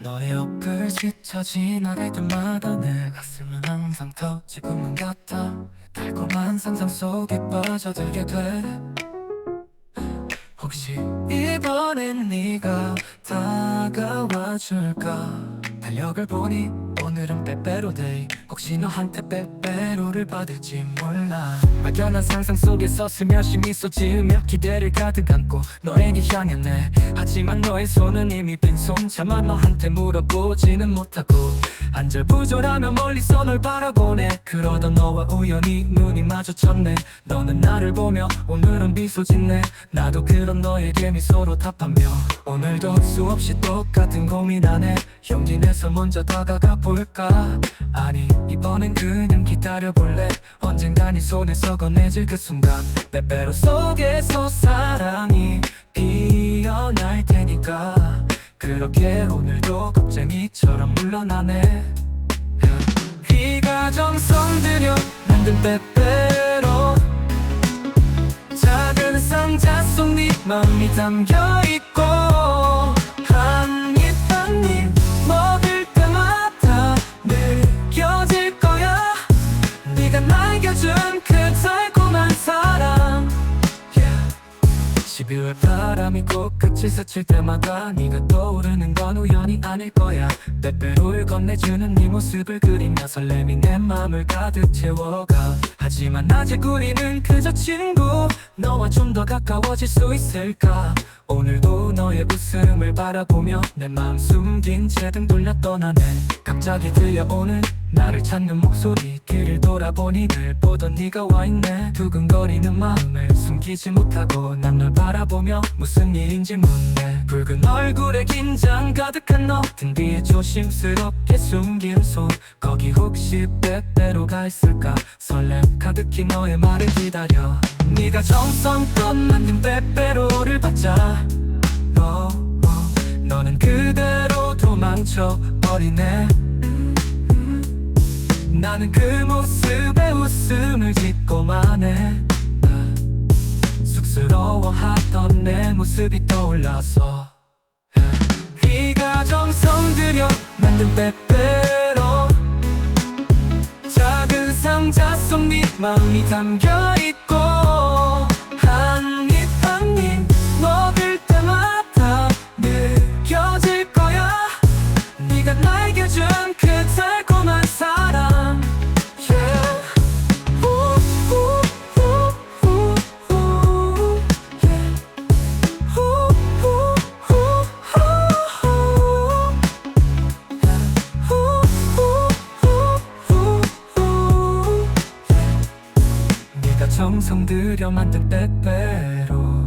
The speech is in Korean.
너의 옆을 스쳐 지나갈 때마다 내 가슴은 항상 터지구멍 같아 달콤한 상상 속에 빠져들게 돼. 혹시 이번엔 네가 다가와 줄까 달력을 보니 오늘은 빼빼로 데이. 혹시 너한테 빼빼로를 받을지 몰라. 막연한 상상 속에서 스며시 미소 지으며 기대를 가득 안고 너에게 향했네. 하지만 너의 손은 이미 빈손. 차마 너한테 물어보지는 못하고 안절부절하며 멀리서 널 바라보네. 그러던 너와 우연히 눈이 마주쳤네. 너는 나를 보며 오늘은 미소 짓네. 나도 그런 너에게 미소로 답하며 오늘도 수없이 똑같은 고민하네 용기 내서 먼저 다가가 볼까? 아니 이번엔 그냥 기다려볼래. 언젠가 네 손에서 건네질 그 순간 빼빼로 속에서 사랑이 피어날 테니까. 그렇게 오늘도 겁쟁이처럼 물러나네 정성 들여 만든 빼빼로. 작은 상자 속 네 마음이 담겨있고 한 입 한 입 먹을 때마다 느껴질 거야. 네가 남겨준 그 달콤한 사 12월 바람이 코끝을 스칠 때마다 네가 떠오르는 건 우연이 아닐 거야. 빼빼로를 건네주는 네 모습을 그리며 설렘이 내 맘을 가득 채워가. 하지만 아직 우리는 그저 친구 너와 좀 더 가까워질 수 있을까? 오늘도 너의 웃음을 바라보며 내 마음 숨긴 채 등 돌려 떠나네. 갑자기 들려오는 나를 찾는 목소리 길을 돌아보니 늘 보던 네가 와있네. 두근거리는 마음을 숨기지 못하고 난널 바라보며 무슨 일인지 묻네. 붉은 얼굴에 긴장 가득한 너. 등 뒤에 조심스럽게 숨긴 손. 거기 혹시 빼빼로가 있을까? 설렘 가득히 너의 말을 기다려. 네가 정성껏 만든 빼빼로를 받자. 너, 어, 너는 그대로 도망쳐 버리네. 나는 그 모습에 웃음을 짓고만 해 쑥스러워하던 내 모습이 떠올라서. 네가 정성 들여 만든 빼빼로. 작은 상자 속 네 마음이 담겨있고 정성 들여 만든 빼빼로